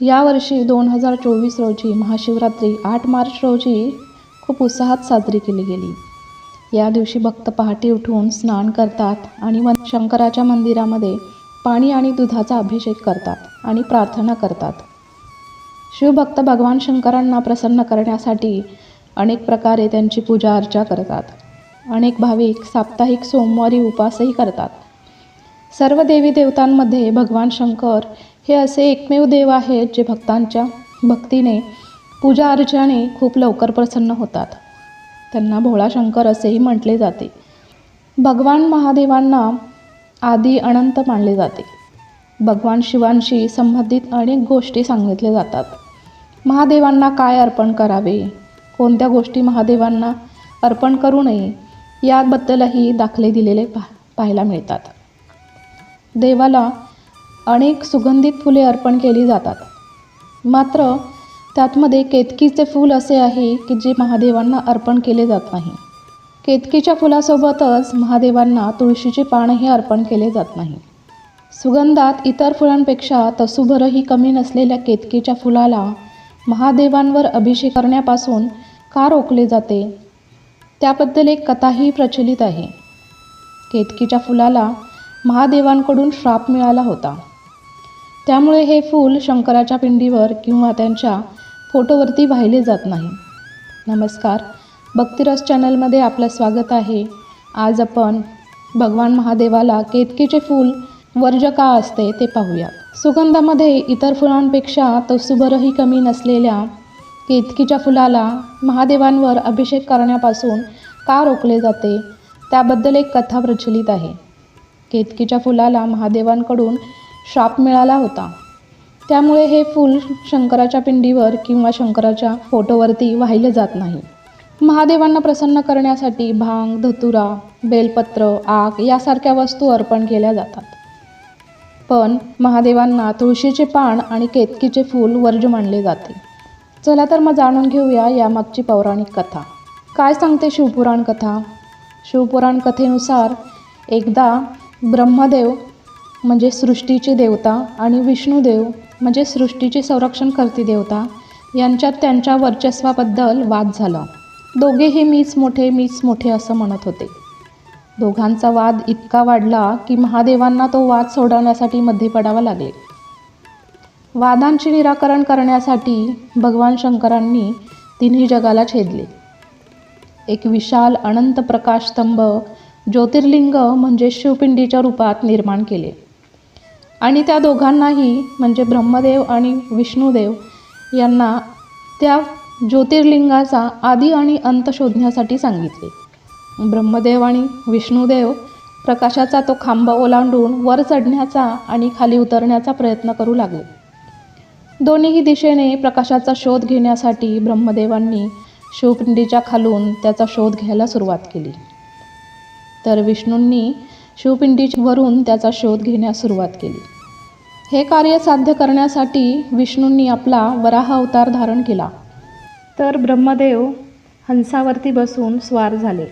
यावर्षी दोन हजार चोवीस रोजी महाशिवरात्री आठ मार्च रोजी खूप उत्साहात साजरी केली गेली. या दिवशी भक्त पहाटे उठून स्नान करतात आणि मन शंकराच्या मंदिरामध्ये पाणी आणि दुधाचा अभिषेक करतात आणि प्रार्थना करतात. शिवभक्त भगवान शंकरांना प्रसन्न करण्यासाठी अनेक प्रकारे त्यांची पूजा अर्चा करतात. अनेक भाविक साप्ताहिक सोमवारी उपासही करतात. सर्व देवी देवतांमध्ये भगवान शंकर हे असे एकमेव देव आहेत जे भक्तांच्या भक्तीने पूजा अर्चाने खूप लवकर प्रसन्न होतात. त्यांना भोळा शंकर असेही म्हटले जाते. भगवान महादेवांना आदी अनंत मानले जाते. भगवान शिवांशी संबंधित अनेक गोष्टी सांगितल्या जातात. महादेवांना काय अर्पण करावे? कोणत्या गोष्टी महादेवांना अर्पण करू नये? याबद्दलही दाखले दिलेले पा पाहायला मिळतात. देवाला अनेक सुगंधित फुले अर्पण केली जातात. मात्र त्यातमध्ये केतकीचे फूल असे आहे की जे महादेवांना अर्पण केले जात नाही. केतकीच्या फुलासोबतच महादेवांना तुळशीचे पानही अर्पण केले जात नाही. सुगंधात इतर फुलांपेक्षा तसुभरही कमी नसलेल्या केतकीच्या फुलाला महादेवांवर अभिषेक करण्यापासून का रोखले जाते? त्याबद्दल एक कथाही प्रचलित आहे. केतकीच्या फुलाला महादेवांकडून श्राप मिळाला होता. त्यामुळे हे फूल शंकराच्या पिंडीवर किंवा त्यांच्या फोटोवरती वाहिले जात नाही. नमस्कार. भक्तिरस चॅनलमध्ये आपलं स्वागत आहे. आज आपण भगवान महादेवाला केतकीचे फूल वर्ज का असते ते पाहूया. सुगंधामध्ये इतर फुलांपेक्षा तो सुभरही कमी नसलेल्या केतकीच्या फुलाला महादेवांवर अभिषेक करण्यापासून का रोखले जाते त्याबद्दल एक कथा प्रचलित आहे. केतकीच्या फुलाला महादेवांकडून शाप मिळाला होता. त्यामुळे हे फूल शंकराच्या पिंडीवर किंवा शंकराच्या फोटोवरती वाहिले जात नाही. महादेवांना प्रसन्न करण्यासाठी भांग धतुरा बेलपत्र आग यासारख्या वस्तू अर्पण केल्या जातात. पण महादेवांना तुळशीचे पान आणि केतकीचे फूल वर्ज मानले जाते. चला तर मग जाणून घेऊया यामागची पौराणिक कथा. काय सांगते शिवपुराण कथा? शिवपुराण कथेनुसार एकदा ब्रह्मदेव म्हणजे सृष्टीची देवता आणि विष्णुदेव म्हणजे सृष्टीची संरक्षण करती देवता यांच्यात त्यांच्या वर्चस्वाबद्दल वाद झाला. दोघेही मीच मोठे मीच मोठे असं म्हणत होते. दोघांचा वाद इतका वाढला की महादेवांना तो वाद सोडवण्यासाठी मध्ये पडावा लागले. वादांचे निराकरण करण्यासाठी भगवान शंकरांनी तिन्ही जगाला छेदले. एक विशाल अनंत प्रकाशस्तंभ ज्योतिर्लिंग म्हणजे शिवपिंडीच्या रूपात निर्माण केले. आणि त्या दोघांनाही म्हणजे ब्रह्मदेव आणि विष्णुदेव यांना त्या ज्योतिर्लिंगाचा आदी आणि अंत शोधण्यासाठी सांगितले. ब्रह्मदेव आणि विष्णुदेव प्रकाशाचा तो खांब ओलांडून वर चढण्याचा आणि खाली उतरण्याचा प्रयत्न करू लागले. दोन्हीही दिशेने प्रकाशाचा शोध घेण्यासाठी ब्रह्मदेवांनी शिवपिंडीच्या खालून त्याचा शोध घ्यायला सुरुवात केली. तर विष्णूंनी शिवपिंडीवरून त्याचा शोध घेण्यास सुरुवात केली. हे कार्य साध्य करण्यासाठी विष्णूंनी आपला वराह अवतार धारण केला. तर ब्रह्मदेव हंसावरती बसून स्वार झाले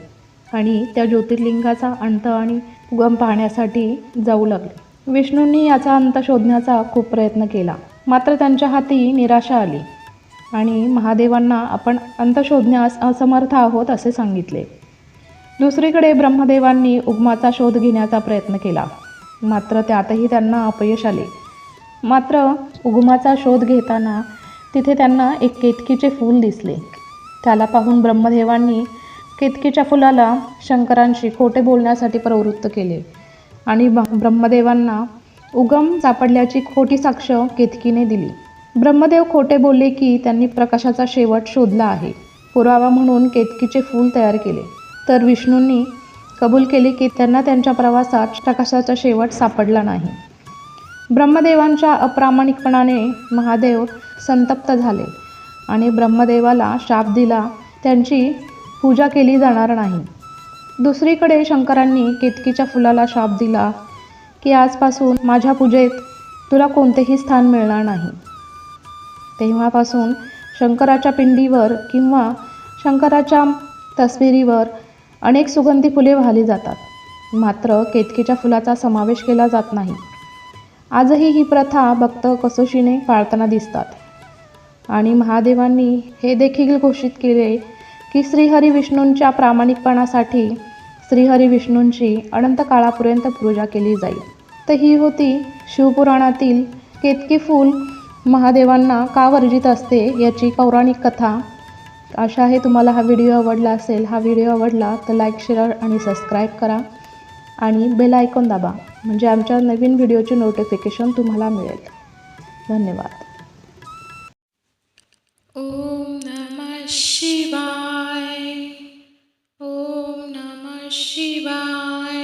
आणि त्या ज्योतिर्लिंगाचा अंत आणि उगम पाहण्यासाठी जाऊ लागले. विष्णूंनी याचा अंत शोधण्याचा खूप प्रयत्न केला. मात्र त्यांच्या हाती निराशा आली आणि महादेवांना आपण अंत शोधण्यास असमर्थ आहोत असे सांगितले. दुसरीकडे ब्रह्मदेवांनी उगमाचा शोध घेण्याचा प्रयत्न केला. मात्र त्यातही त्यांना अपयश आले. मात्र उगमाचा शोध घेताना तिथे त्यांना एक केतकीचे फूल दिसले. त्याला पाहून ब्रह्मदेवांनी केतकीच्या फुलाला शंकरांशी खोटे बोलण्यासाठी प्रवृत्त केले आणि ब्रह्मदेवांना उगम सापडल्याची खोटी साक्ष केतकीने दिली. ब्रह्मदेव खोटे बोलले की त्यांनी प्रकाशाचा शेवट शोधला आहे. पुरावा म्हणून केतकीचे फूल तयार केले. तर विष्णूंनी कबूल केले की त्यांना त्यांच्या प्रवासात प्रकाशाचा शेवट सापडला नाही. ब्रह्मदेवांच्या अप्रामाणिकपणाने महादेव संतप्त झाले आणि ब्रह्मदेवाला शाप दिला त्यांची पूजा केली जाणार नाही. दुसरीकडे शंकरांनी केतकीच्या फुलाला शाप दिला की आजपासून माझ्या पूजेत तुला कोणतेही स्थान मिळणार नाही. तेव्हापासून शंकराच्या पिंडीवर किंवा शंकराच्या तस्विरीवर अनेक सुगंधी फुले वाहली जातात. मात्र केतकीच्या फुलाचा समावेश केला जात नाही. आजही ही प्रथा भक्त कसोशीने पाळताना दिसतात. आणि महादेवांनी हे देखील घोषित केले की श्रीहरी विष्णूंच्या प्रामाणिकपणासाठी श्रीहरी विष्णूंची अनंत काळापर्यंत पूजा केली जाईल. तर ही होती शिवपुराणातील केतकी फूल महादेवांना का वर्जित असते याची पौराणिक कथा आशा आहे तुम्हाला हा व्हिडिओ आवडला असेल. हा व्हिडिओ आवडला तर लाईक शेअर आणि सबस्क्राईब करा. आणि बेल आयकॉन दाबा म्हणजे आमच्या नवीन व्हिडिओचे नोटिफिकेशन तुम्हाला मिळेल. धन्यवाद. ओम नमः शिवाय ओम नमः शिवाय.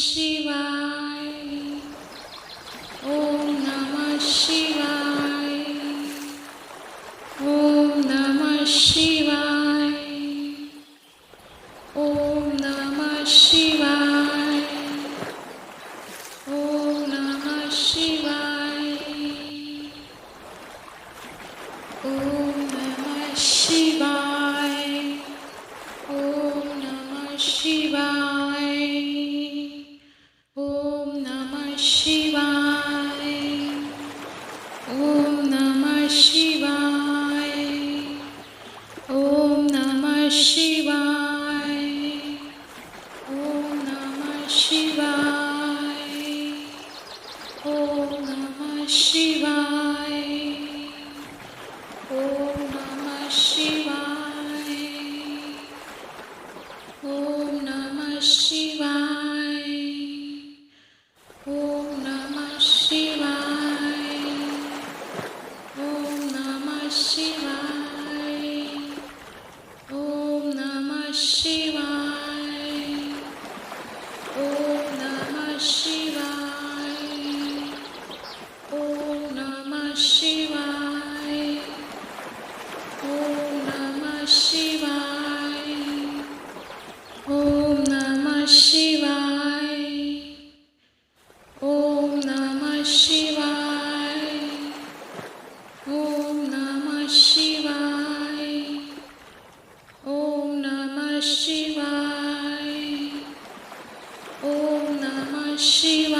she she was she was